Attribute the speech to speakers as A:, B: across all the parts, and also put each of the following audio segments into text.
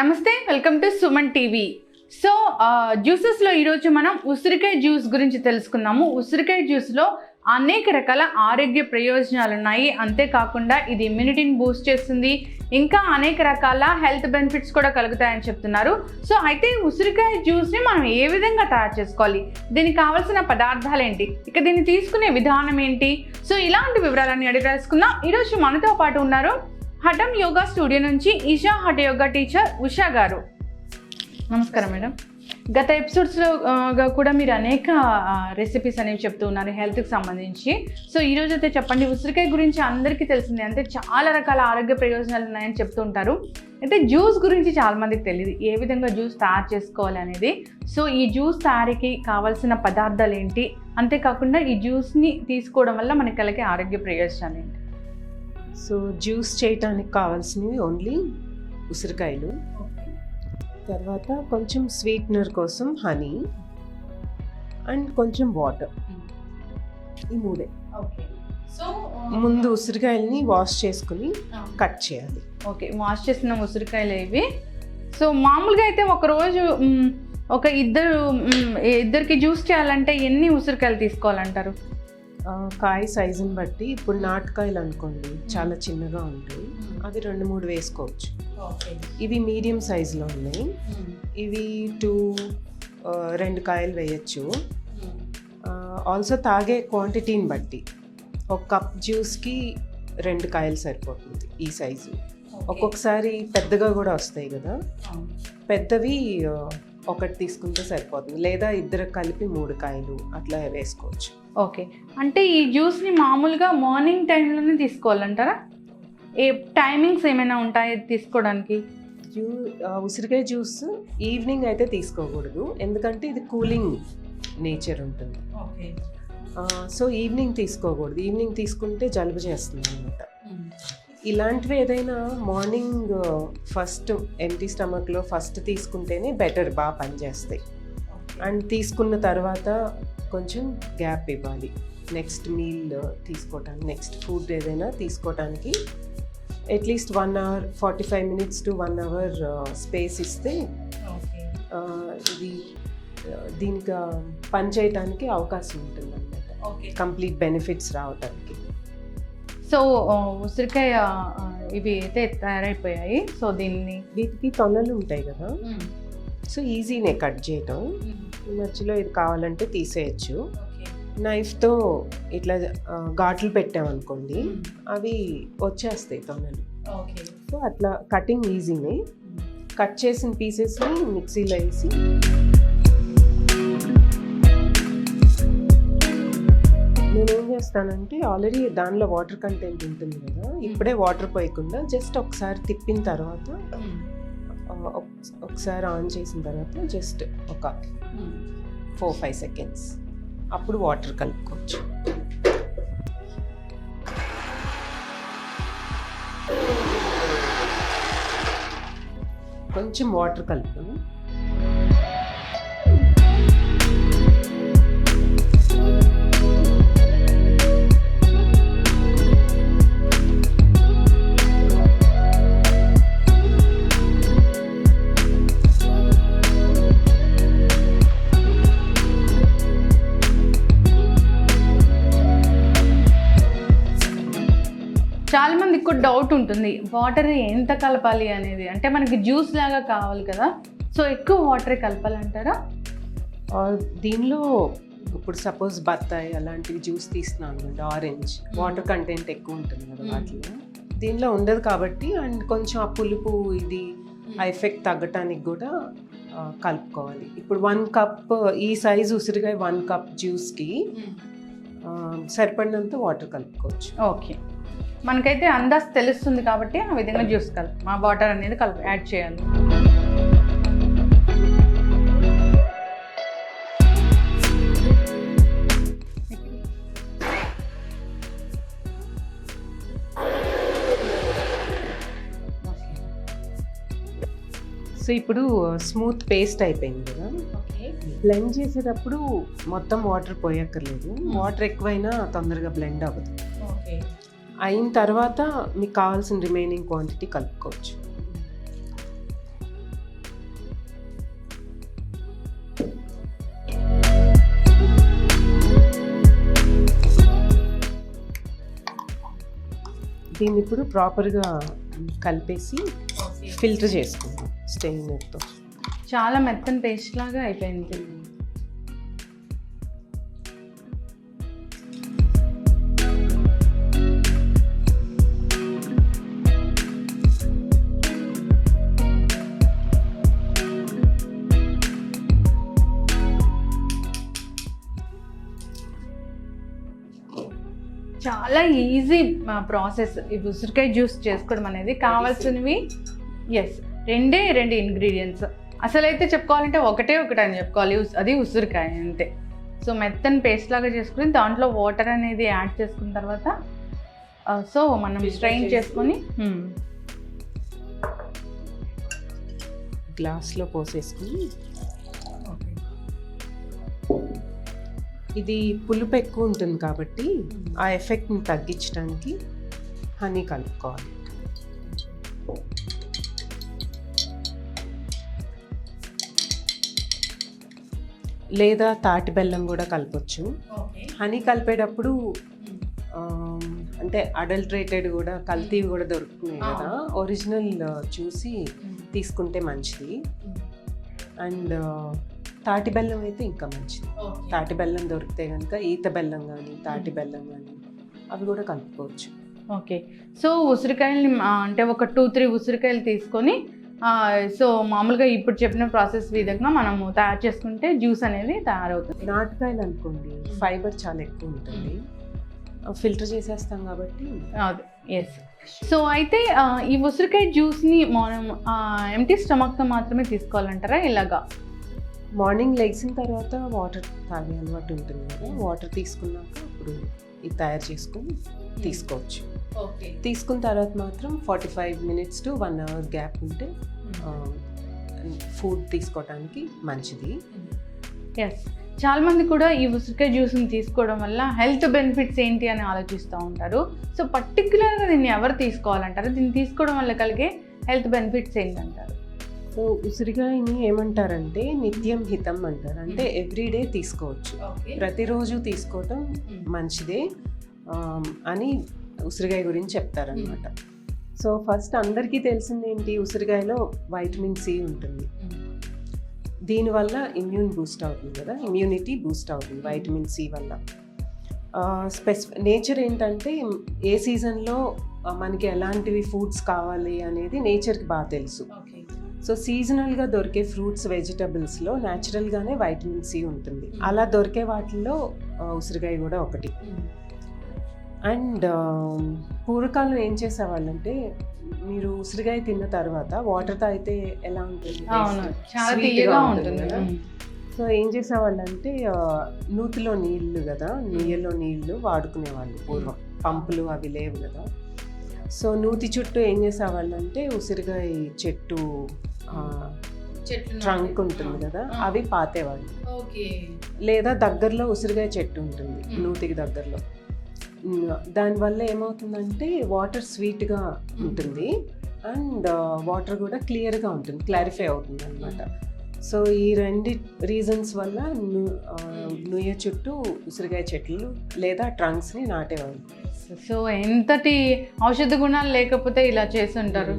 A: నమస్తే welcome to Suman TV. So జ్యూసెస్లో ఈరోజు మనం ఉసిరికాయ జ్యూస్ గురించి తెలుసుకుందాము. ఉసిరికాయ జ్యూస్లో అనేక రకాల ఆరోగ్య ప్రయోజనాలు ఉన్నాయి. అంతేకాకుండా ఇది ఇమ్యూనిటీని బూస్ట్ చేస్తుంది. ఇంకా అనేక రకాల హెల్త్ బెనిఫిట్స్ కూడా కలుగుతాయని చెప్తున్నారు. సో అయితే ఉసిరికాయ జ్యూస్ని మనం ఏ విధంగా తయారు చేసుకోవాలి? దీనికి కావాల్సిన పదార్థాలు ఏంటి? ఇక దీన్ని తీసుకునే విధానం ఏంటి? సో ఇలాంటి వివరాలన్నీ అడిగి తెలుసుకుందాం. ఈరోజు మనతో పాటు ఉన్నారు హఠం యోగా స్టూడియో నుంచి ఈషా హఠ యోగా టీచర్ ఉషా గారు. నమస్కారం మేడం. గత ఎపిసోడ్స్లో కూడా మీరు అనేక రెసిపీస్ అనేవి చెప్తూ ఉన్నారు హెల్త్కి సంబంధించి. సో ఈ రోజు అయితే చెప్పండి ఉసిరికాయ గురించి అందరికీ తెలిసిందే. అంటే చాలా రకాల ఆరోగ్య ప్రయోజనాలు ఉన్నాయని చెప్తూ ఉంటారు. అయితే జ్యూస్ గురించి చాలా మందికి తెలియదు ఏ విధంగా జ్యూస్ తయారు చేసుకోవాలి అనేది. సో ఈ జ్యూస్ తయారీకి కావాల్సిన పదార్థాలు ఏంటి? అంతేకాకుండా ఈ జ్యూస్ని తీసుకోవడం వల్ల మనకి కలిగే ఆరోగ్య ప్రయోజనాలు ఏంటి?
B: సో జ్యూస్ చేయటానికి కావాల్సినవి ఓన్లీ ఉసిరికాయలు. తర్వాత కొంచెం స్వీట్నర్ కోసం హనీ అండ్ కొంచెం వాటర్. ఈ మూడే.
A: సో
B: ముందు ఉసిరికాయలని వాష్ చేసుకుని కట్ చేయాలి.
A: ఓకే వాష్ చేసిన ఉసిరికాయలు ఇవి. సో మామూలుగా అయితే ఒక రోజు మ్, ఒక ఇద్దరు ఇద్దరికి జ్యూస్ చేయాలంటే ఎన్ని ఉసిరికాయలు తీసుకోవాలంటారు?
B: కాయ సైజుని బట్టి ఇప్పుడు నాటుకాయలు అనుకోండి చాలా చిన్నగా ఉంటాయి. అది రెండు మూడు వేసుకోవచ్చు. ఇవి మీడియం సైజులో ఉన్నాయి. ఇవి టూ రెండు కాయలు వేయచ్చు. ఆల్సో తాగే క్వాంటిటీని బట్టి ఒక కప్ జ్యూస్కి రెండు కాయలు సరిపోతుంది ఈ సైజు ఒక్కొక్కసారి పెద్దగా కూడా వస్తాయి కదా. పెద్దవి ఒకటి తీసుకుంటే సరిపోతుంది. లేదా ఇద్దరు కలిపి మూడు కాయలు అట్లా వేసుకోవచ్చు.
A: ఓకే. అంటే ఈ జ్యూస్ని మామూలుగా మార్నింగ్ టైంలోనే తీసుకోవాలంటారా? ఏ టైమింగ్స్ ఏమైనా ఉంటాయి తీసుకోవడానికి?
B: జ్యూ ఉసిరికాయ జ్యూస్ ఈవినింగ్ అయితే తీసుకోకూడదు. ఎందుకంటే ఇది కూలింగ్ నేచర్ ఉంటుంది.
A: ఓకే.
B: సో ఈవినింగ్ తీసుకోకూడదు. ఈవినింగ్ తీసుకుంటే జలుబు చేస్తుంది అనమాట ఇలాంటివి ఏదైనా మార్నింగ్ ఫస్ట్ ఎంటీ స్టమక్లో ఫస్ట్ తీసుకుంటేనే బెటర్ బాగా పనిచేస్తాయి. అండ్ తీసుకున్న తర్వాత కొంచెం గ్యాప్ ఇవ్వాలి. నెక్స్ట్ మీల్ తీసుకోవటానికి నెక్స్ట్ ఫుడ్ ఏదైనా తీసుకోవటానికి at least one hour forty five minutes to one hour space ఇస్తే ఆ, ఇది ఆ, దీనికి ఆ, పని చేయటానికి అవకాశం ఉంటుంది అనమాట
A: ఓకే
B: కంప్లీట్ బెనిఫిట్స్ రావటానికి
A: సో ఉసిరికాయ ఇవి అయితే తయారైపోయాయి. సో దీన్ని
B: వీటికి తొనలు ఉంటాయి కదా. సో ఈజీనే కట్ చేయటం. ఈ మధ్యలో ఇది కావాలంటే తీసేయచ్చు. నైఫ్తో ఇట్లా ఘాట్లు పెట్టామనుకోండి అవి వచ్చేస్తాయి తొనలు
A: ఓకే.
B: సో అట్లా కటింగ్ ఈజీనే. కట్ చేసిన పీసెస్ని మిక్సీలో వేసి నేనేం చేస్తానంటే ఆల్రెడీ దానిలో వాటర్ కంటెంట్ ఉంటుంది కదా ఇప్పుడే వాటర్ పోయకుండా జస్ట్ ఒకసారి తిప్పిన తర్వాత ఒకసారి ఆన్ చేసిన తర్వాత జస్ట్ ఒక ఫోర్ ఫైవ్ సెకండ్స్. అప్పుడు వాటర్ కలుపుకోవచ్చు. కొంచెం వాటర్ కలుపుతాము
A: చాలా మందికి కూడా డౌట్ ఉంటుంది వాటర్ ఎంత కలపాలి అనేది. అంటే మనకి జ్యూస్ లాగా కావాలి కదా. సో ఎక్కువ వాటర్ కలపాలంటారా?
B: దీనిలో ఇప్పుడు సపోజ్ బత్తాయి అలాంటివి జ్యూస్ తీస్తున్నాను అనుకోండి ఆరెంజ్ వాటర్ కంటెంట్ ఎక్కువ ఉంటుంది కదా
A: Mm.
B: వాటిలో. దీనిలో ఉండదు కాబట్టి అండ్ కొంచెం ఆ పులుపు ఇది ఆ ఎఫెక్ట్ తగ్గటానికి కూడా కలుపుకోవాలి. ఇప్పుడు వన్ కప్ ఈ సైజు ఉసిరికాయ వన్ కప్ జ్యూస్కి సరిపడినంత వాటర్ కలుపుకోవచ్చు.
A: ఓకే మనకైతే అందాజ్ తెలుస్తుంది కాబట్టి ఆ విధంగా జ్యూస్ కలప మా వాటర్ అనేది కలప యాడ్ చేయాలి.
B: సో ఇప్పుడు స్మూత్ పేస్ట్ అయిపోయింది కదా? బ్లెండ్ చేసేటప్పుడు మొత్తం వాటర్ పోయక్కర్లేదు. వాటర్ ఎక్కువైనా తొందరగా బ్లెండ్ అవ్వదు.
A: ఓకే.
B: అయిన తర్వాత మీకు కావాల్సిన రిమైనింగ్ క్వాంటిటీ కలుపుకోవచ్చు. దీన్ని ఇప్పుడు ప్రాపర్గా కలిపేసి ఫిల్టర్ చేసుకుంటాం స్టెయినర్తో.
A: చాలా మెత్తని పేస్ట్ లాగా అయిపోయింది. చాలా ఈజీ ప్రాసెస్ ఈ ఉసిరికాయ జ్యూస్ చేసుకోవడం అనేది కావాల్సినవి. ఎస్ రెండే రెండు ఇంగ్రీడియంట్స్ అసలైతే చెప్పుకోవాలంటే ఒకటే ఒకటి అని చెప్పుకోవాలి. అది ఉసిరికాయ అంతే. సో మెత్తని పేస్ట్ లాగా చేసుకుని దాంట్లో వాటర్ అనేది యాడ్ చేసుకున్న తర్వాత సో మనం స్ట్రైన్
B: చేసి-
A: చేసుకొని.
B: గ్లాస్లో పోసేసుకుని ఇది పులుపు ఎక్కువ ఉంటుంది కాబట్టి ఆ ఎఫెక్ట్ని తగ్గించడానికి హనీ కలుపుకోవాలి. లేదా తాటి బెల్లం కూడా కలపొచ్చు. హనీ కలిపేటప్పుడు అంటే అడల్ట్రేటెడ్ కూడా కల్తీవి కూడా దొరుకుతున్నాయి కదా. ఒరిజినల్ చూసి తీసుకుంటే మంచిది. అండ్ తాటి బెల్లం అయితే ఇంకా మంచిది. తాటి బెల్లం దొరికితే కనుక ఈత బెల్లం కానీ తాటి బెల్లం కానీ అవి కూడా కలుపుకోవచ్చు.
A: ఓకే. సో ఉసిరికాయల్ని అంటే ఒక టూ త్రీ ఉసిరికాయలు తీసుకొని సో మామూలుగా ఇప్పుడు చెప్పిన ప్రాసెస్ విధంగా మనము తయారు చేసుకుంటే జ్యూస్ అనేది తయారవుతుంది.
B: నాటుకాయలు అనుకోండి ఫైబర్ చాలా ఎక్కువ ఉంటుంది. ఫిల్టర్ చేసేస్తాం కాబట్టి.
A: అదే ఎస్ సో అయితే ఈ ఉసిరికాయ జ్యూస్ని మనం ఎంటీ స్టమక్తో మాత్రమే తీసుకోవాలంటారా ఇలాగా
B: మార్నింగ్ లెగ్సిన తర్వాత వాటర్ తాగే అలవాటు ఉంటుంది కదా. వాటర్ తీసుకున్నాక అప్పుడు ఇది తయారు చేసుకొని తీసుకోవచ్చు.
A: ఓకే.
B: తీసుకున్న తర్వాత మాత్రం forty five minutes to one hour gap ఉంటే ఫుడ్ తీసుకోవడానికి మంచిది.
A: ఎస్ చాలా మంది కూడా ఈ ఉసిరికాయ జ్యూస్ని తీసుకోవడం వల్ల హెల్త్ బెనిఫిట్స్ ఏంటి అని ఆలోచిస్తూ ఉంటారు. సో పర్టికులర్గా దీన్ని ఎవరు తీసుకోవాలంటారు? దీన్ని తీసుకోవడం వల్ల కలిగే హెల్త్ బెనిఫిట్స్ ఏంటంటారు?
B: సో ఉసిరికాయని ఏమంటారంటే నిత్యం హితం అంటారు. అంటే ఎవ్రీడే తీసుకోవచ్చు. ప్రతిరోజు తీసుకోవటం మంచిదే. అని ఉసిరికాయ గురించి చెప్తారనమాట సో ఫస్ట్ అందరికీ తెలిసింది ఏంటి? ఉసిరికాయలో వైటమిన్ సి ఉంటుంది. దీనివల్ల ఇమ్యూన్ బూస్ట్ అవుతుంది కదా? ఇమ్యూనిటీ బూస్ట్ అవుతుంది వైటమిన్ సి వల్ల. స్పెసిఫి నేచర్ ఏంటంటే ఏ సీజన్లో మనకి ఎలాంటివి ఫుడ్స్ కావాలి అనేది నేచర్కి బాగా తెలుసు. సో సీజనల్గా దొరికే ఫ్రూట్స్ వెజిటబుల్స్లో న్యాచురల్గానే వైటమిన్ సి ఉంటుంది. అలా దొరికే వాటిల్లో ఉసిరికాయ కూడా ఒకటి. అండ్ పూర్వకాలం ఏం చేసేవాళ్ళంటే మీరు ఉసిరికాయ తిన్న తర్వాత వాటర్ తాగితే ఎలా ఉంటుంది. సో ఏం చేసేవాళ్ళంటే నూతిలో నీళ్ళు కదా నీళ్ళలో నీళ్ళు వాడుకునేవాళ్ళు పూర్వం. పంపులు అవి లేవు కదా? సో నూతి చుట్టూ ఏం చేసేవాళ్ళంటే ఉసిరికాయ చెట్టు ట్రంక్ ఉంటుంది కదా అవి పాతేవాళ్ళు.
A: ఓకే.
B: లేదా దగ్గరలో ఉసిరికాయ చెట్టు ఉంటుంది. నూతికి దగ్గరలో. దానివల్ల ఏమవుతుందంటే వాటర్ స్వీట్గా ఉంటుంది. అండ్ వాటర్ కూడా క్లియర్గా ఉంటుంది క్లారిఫై అవుతుంది అనమాట సో ఈ రెండు రీజన్స్ వల్ల ను- ఆ, నుయ్య చుట్టూ ఉసిరికాయ చెట్లు లేదా ట్రంక్స్ని నాటేవాళ్ళు.
A: సో ఎంతటి ఔషధ గుణాలు లేకపోతే ఇలా చేస్తుంటారు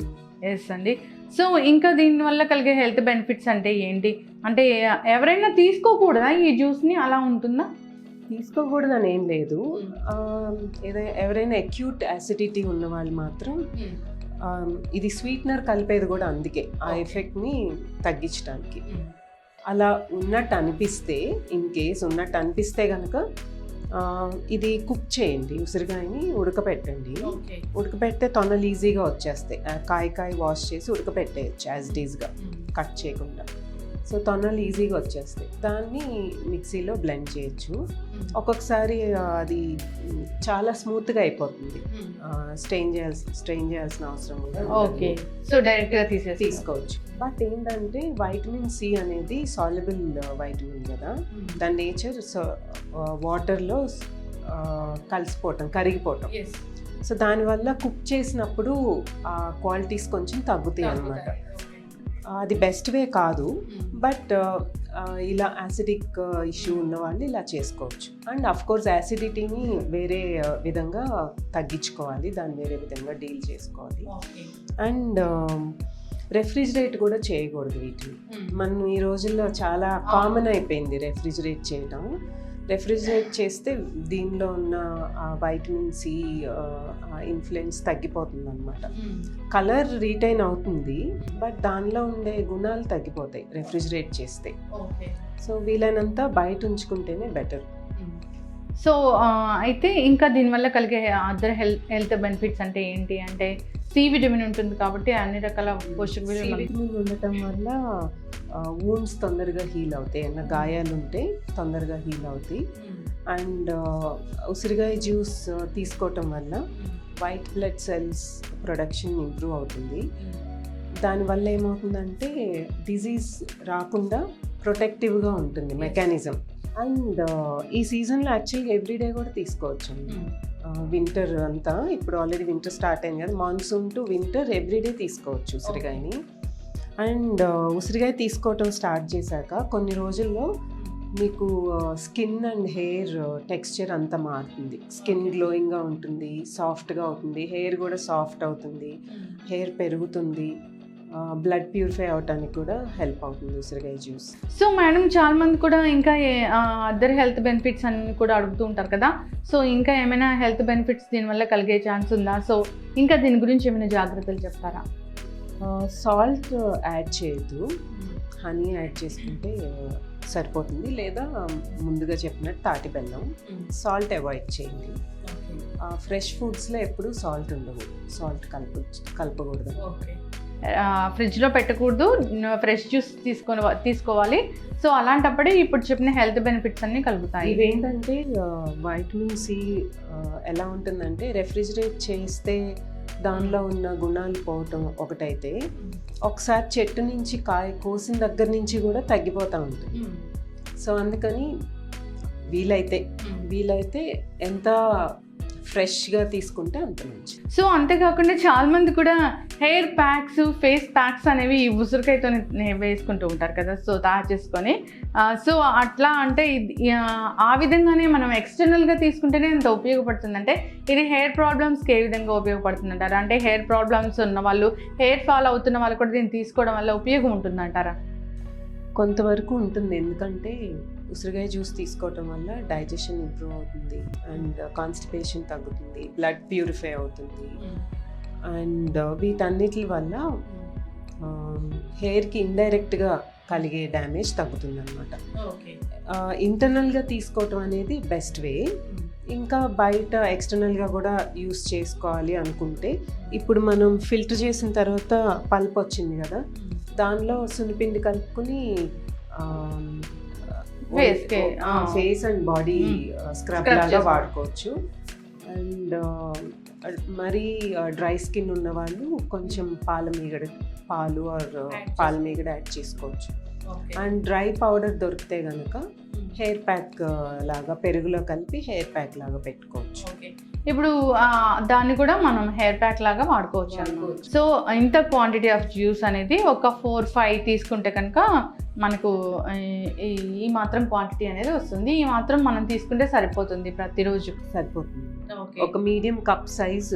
A: ఎస్ అండి. సో ఇంకా దీనివల్ల కలిగే హెల్త్ బెనిఫిట్స్ అంటే ఏంటి? అంటే ఎవరైనా తీసుకోకూడదా ఈ జ్యూస్ని అలా ఉంటుందా?
B: తీసుకోకూడదని ఏం లేదు ఆ, ఏదై ఎవరైనా అక్యూట్ యాసిడిటీ ఉన్న వాళ్ళు మాత్రం ఆ, ఇది స్వీట్నర్ కలిపేది కూడా అందుకే. ఆ. ఎఫెక్ట్ని తగ్గించడానికి అలా ఉన్నట్టు అనిపిస్తే ఇన్ కేస్ ఉన్నట్టు అనిపిస్తే కనుక ఇది కుక్ చేయండి. ఉసిరికాయని ఉడకపెట్టండి. ఉడకపెడితే తొనలు ఈజీగా వచ్చేస్తాయి. కాయ కాయ వాష్ చేసి ఉడకపెట్టేయచ్చు యాజ్ డీజ్గా కట్ చేయకుండా. సో తొనలు ఈజీగా వచ్చేస్తాయి. దాన్ని మిక్సీలో బ్లెండ్ చేయొచ్చు. ఒక్కొక్కసారి అది చాలా స్మూత్గా అయిపోతుంది. స్ట్రెయిన్ చేయాల్సి స్ట్రెయిన్ చేయాల్సిన అవసరం కూడా.
A: ఓకే. సో డైరెక్ట్గా తీసేసి
B: తీసుకోవచ్చు. బట్ ఏంటంటే వైటమిన్ సి అనేది సాల్యుబుల్ వైటమిన్ కదా. దాని నేచర్ వాటర్లో కలిసిపోవటం కరిగిపోవటం. సో దానివల్ల కుక్ చేసినప్పుడు ఆ క్వాలిటీస్ కొంచెం తగ్గుతాయి అన్నమాట. అది బెస్ట్ వే కాదు బట్ ఆ, ఇలా యాసిడిక్ ఇష్యూ ఉన్న వాళ్ళు ఇలా చేసుకోవచ్చు. అండ్ అఫ్ కోర్స్ యాసిడిటీని వేరే విధంగా తగ్గించుకోవాలి దాన్ని వేరే విధంగా డీల్ చేసుకోవాలి. అండ్ రెఫ్రిజిరేట్ కూడా చేయకూడదు వీటిని. మనం ఈ రోజుల్లో చాలా కామన్ అయిపోయింది రెఫ్రిజిరేట్ చేయటం. రెఫ్రిజిరేట్ చేస్తే దీనిలో ఉన్న వైటమిన్ సి ఇన్ఫ్లుయెన్స్ తగ్గిపోతుంది అనమాట కలర్ రీటైన్ అవుతుంది బట్ దానిలో ఉండే గుణాలు తగ్గిపోతాయి రెఫ్రిజిరేట్ చేస్తే. సో వీలైనంత బయట ఉంచుకుంటేనే బెటర్
A: సో ఆ, అయితే ఇంకా దీనివల్ల కలిగే అదర్ హెల్త్ హెల్త్ బెనిఫిట్స్ అంటే ఏంటి? అంటే సి విటమిన్ ఉంటుంది కాబట్టి అన్ని రకాల పోషక
B: విటమిన్ ఉండటం వల్ల వూన్స్ తొందరగా హీల్ అవుతాయి. అన్న గాయాలు ఉంటే తొందరగా హీల్ అవుతాయి. అండ్ ఉసిరికాయ జ్యూస్ తీసుకోవటం వల్ల white blood cells production improve అవుతుంది. దానివల్ల ఏమవుతుందంటే డిజీజ్ రాకుండా ప్రొటెక్టివ్గా ఉంటుంది మెకానిజం అండ్ ఈ సీజన్లో యాక్చువల్గా ఎవ్రీడే కూడా తీసుకోవచ్చు. వింటర్ అంతా ఇప్పుడు ఆల్రెడీ వింటర్ స్టార్ట్ అయింది కదా మాన్సూన్ టు వింటర్ ఎవ్రీడే తీసుకోవచ్చు ఉసిరికాయని అండ్ ఉసిరికాయ తీసుకోవటం స్టార్ట్ చేశాక కొన్ని రోజుల్లో మీకు స్కిన్ అండ్ హెయిర్ టెక్స్చర్ అంతా మారుతుంది. స్కిన్ గ్లోయింగ్గా ఉంటుంది సాఫ్ట్గా అవుతుంది హెయిర్ కూడా సాఫ్ట్ అవుతుంది హెయిర్ పెరుగుతుంది బ్లడ్ ప్యూరిఫై అవడానికి కూడా హెల్ప్ అవుతుంది ఉసిరికాయ జ్యూస్.
A: సో మేడం చాలా మంది కూడా ఇంకా అదర్ హెల్త్ బెనిఫిట్స్ అన్ని కూడా అడుగుతూ ఉంటారు కదా. సో ఇంకా ఏమైనా హెల్త్ బెనిఫిట్స్ దీనివల్ల కలిగే ఛాన్స్ ఉందా? సో ఇంకా దీని గురించి ఏమైనా జాగ్రత్తలు చెప్తారా?
B: సాల్ట్ యాడ్ చేయొద్దు. హనీ యాడ్ చేసుకుంటే సరిపోతుంది. లేదా ముందుగా చెప్పినట్టు తాటి బెల్లం. సాల్ట్ అవాయిడ్ చేయండి. ఫ్రెష్ ఫుడ్స్లో ఎప్పుడు సాల్ట్ ఉండదు సాల్ట్ కలప కలపకూడదు.
A: ఫ్రిడ్జ్లో పెట్టకూడదు. ఫ్రెష్ జ్యూస్ తీసుకొని తీసుకోవాలి. సో అలాంటప్పుడే ఇప్పుడు చెప్పిన హెల్త్ బెనిఫిట్స్ అన్ని కలుగుతాయి.
B: ఇవేంటంటే వైటమిన్ సి ఎలా ఉంటుందంటే రెఫ్రిజిరేట్ చేస్తే దానిలో ఉన్న గుణాలు పోవటం ఒకటైతే ఒకసారి చెట్టు నుంచి కాయ కోసిన దగ్గర నుంచి కూడా తగ్గిపోతూ ఉంటుంది. సో అందుకని వీలైతే వీలైతే ఎంత ఫ్రెష్గా తీసుకుంటే అంత మంచి
A: సో అంతేకాకుండా చాలా మంది కూడా హెయిర్ ప్యాక్స్ ఫేస్ ప్యాక్స్ అనేవి ఈ ఉసిరికాయతో వేసుకుంటూ ఉంటారు కదా సో తయారు చేసుకొని సో అట్లా అంటే ఆ, విధంగానే మనం ఎక్స్టర్నల్గా తీసుకుంటేనే ఎంత ఉపయోగపడుతుంది అంటే ఇది హెయిర్ ప్రాబ్లమ్స్కి ఏ విధంగా ఉపయోగపడుతుంది అంటారా అంటే హెయిర్ ప్రాబ్లమ్స్ ఉన్న వాళ్ళు హెయిర్ ఫాల్ అవుతున్న వాళ్ళు కూడా దీన్ని తీసుకోవడం వల్ల ఉపయోగం ఉంటుందంటారా?
B: కొంతవరకు ఉంటుంది. ఎందుకంటే ఉసిరికాయ జ్యూస్ తీసుకోవటం వల్ల డైజెషన్ ఇంప్రూవ్ అవుతుంది అండ్ కాన్స్టిపేషన్ తగ్గుతుంది బ్లడ్ ప్యూరిఫై అవుతుంది. అండ్ వీటన్నిటి వల్ల హెయిర్కి ఇండైరెక్ట్గా కలిగే డ్యామేజ్ తగ్గుతుంది అనమాట ఇంటర్నల్గా తీసుకోవటం అనేది బెస్ట్ వే. ఇంకా బయట ఎక్స్టర్నల్గా కూడా యూస్ చేసుకోవాలి అనుకుంటే ఇప్పుడు మనం ఫిల్టర్ చేసిన తర్వాత పల్ప్ వచ్చింది కదా దానిలో సున్నిపిండి కలుపుకుని. ఫేస్ అండ్ బాడీ స్క్రబ్ లాగా వాడుకోవచ్చు. అండ్ మరీ డ్రై స్కిన్ ఉన్న వాళ్ళు కొంచెం పాల మీగడ పాలు ఆర్ పాల మీగడ యాడ్ చేసుకోవచ్చు. అండ్ డ్రై పౌడర్ దొరికితే కనుక హెయిర్ ప్యాక్ లాగా పెరుగులో కలిపి హెయిర్ ప్యాక్ లాగా పెట్టుకోవచ్చు.
A: ఇప్పుడు దాన్ని కూడా మనం హెయిర్ ప్యాక్ లాగా వాడుకోవచ్చు. సో ఇంత క్వాంటిటీ ఆఫ్ జ్యూస్ అనేది ఒక ఫోర్ ఫైవ్ తీసుకుంటే కనుక మనకు ఈ- మాత్రం క్వాంటిటీ అనేది వస్తుంది. ఈ మాత్రం మనం తీసుకుంటే సరిపోతుంది ప్రతిరోజు.
B: సరిపోతుంది. ఒక మీడియం కప్ సైజ్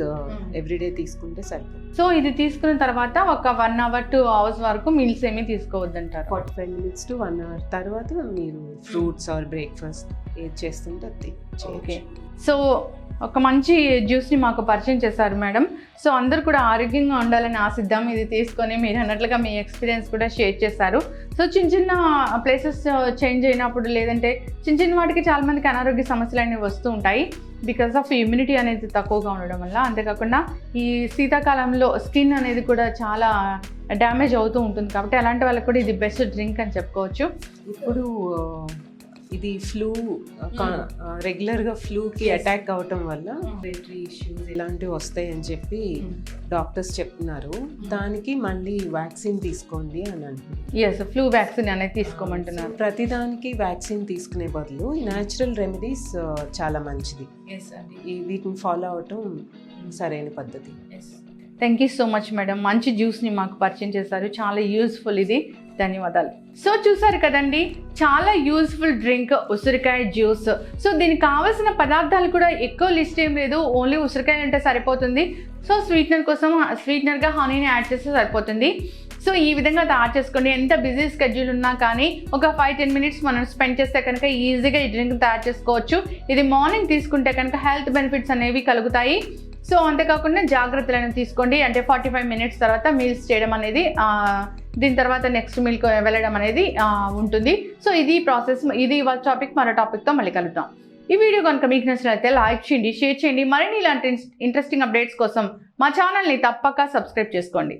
B: ఎవ్రీడే తీసుకుంటే సరిపోతుంది.
A: సో ఇది తీసుకున్న తర్వాత ఒక వన్ అవర్ టూ అవర్స్ వరకు మీల్స్ ఏమీ తీసుకోవద్దంటారు?
B: Forty five minutes to one hour తర్వాత మీరు ఫ్రూట్స్ ఆర్ బ్రేక్ఫాస్ట్ ఏది చేస్తుంటే అది
A: ఓకే. సో ఒక మంచి జ్యూస్ని మాకు పరిచయం చేశారు మేడం. సో అందరూ కూడా ఆరోగ్యంగా ఉండాలని ఆశిద్దాం. ఇది తీసుకొని మీరు అన్నట్లుగా మీ ఎక్స్పీరియన్స్ కూడా షేర్ చేశారు. సో చిన్న చిన్న చిన్న ప్లేసెస్ చేంజ్ అయినప్పుడు లేదంటే చిన్న చిన్న వాటికి చాలా మందికి అనారోగ్య సమస్యలు అనేవి వస్తూ ఉంటాయి. బికాస్ ఆఫ్ ఇమ్యూనిటీ అనేది తక్కువగా ఉండడం వల్ల. అంతేకాకుండా ఈ శీతాకాలంలో స్కిన్ అనేది కూడా చాలా డ్యామేజ్ అవుతూ ఉంటుంది. కాబట్టి అలాంటి వాళ్ళకి కూడా ఇది బెస్ట్ డ్రింక్ అని చెప్పుకోవచ్చు.
B: ఇప్పుడు ఇది ఫ్లూ రెగ్యులర్గా ఫ్లూ కి
A: Yes.
B: అటాక్ అవటం వల్ల. రెస్పిరేటరీ ఇష్యూస్ ఇలాంటివి వస్తాయి అని చెప్పి డాక్టర్స్ చెప్తున్నారు. దానికి మళ్ళీ వ్యాక్సిన్ తీసుకోండి అని అంటున్నారు.
A: ఎస్ ఫ్లూ వ్యాక్సిన్ అనేది తీసుకోమంటున్నారు.
B: ప్రతిదానికి వ్యాక్సిన్ తీసుకునే బదులు న్యాచురల్ రెమెడీస్ చాలా మంచిది. ఈ వీటిని ఫాలో అవటం సరైన పద్ధతి.
A: Thank you so much madam మంచి జ్యూస్ని మాకు పరిచయం చేశారు. చాలా యూస్ఫుల్ ఇది. ధన్యవాదాలు. సో చూసారు కదండి చాలా యూస్ఫుల్ డ్రింక్ ఉసిరికాయ జ్యూస్. సో దీనికి కావాల్సిన పదార్థాలు కూడా ఎక్కువ లిస్ట్ ఏం లేదు ఓన్లీ ఉసిరికాయ అంటే సరిపోతుంది. సో స్వీట్నర్ కోసం స్వీట్నర్గా హనీని యాడ్ చేస్తే సరిపోతుంది. సో ఈ విధంగా తయారు చేసుకోండి. ఎంత బిజీ స్కెడ్యూల్ ఉన్నా కానీ ఒక ఫైవ్ టెన్ మినిట్స్ మనం స్పెండ్ చేస్తే కనుక ఈజీగా ఈ డ్రింక్ తయారు చేసుకోవచ్చు. ఇది మార్నింగ్ తీసుకుంటే కనుక హెల్త్ బెనిఫిట్స్ అనేవి కలుగుతాయి. సో అంతేకాకుండా జాగ్రత్తలను తీసుకోండి. అంటే ఫార్టీ ఫైవ్ మినిట్స్ తర్వాత మీల్స్ చేయడం అనేది దీని తర్వాత నెక్స్ట్ మీల్కి వెళ్ళడం అనేది ఉంటుంది. సో ఇది ప్రాసెస్ ఇది ఇవాళ టాపిక్ మరో టాపిక్తో మళ్ళీ కలుద్దాం. ఈ వీడియో కనుక మీకు నచ్చినట్లయితే లైక్ చేయండి షేర్ చేయండి. మరిన్ని ఇలాంటి ఇంట్రెస్టింగ్ అప్డేట్స్ కోసం మా ఛానల్ని తప్పక సబ్స్క్రైబ్ చేసుకోండి.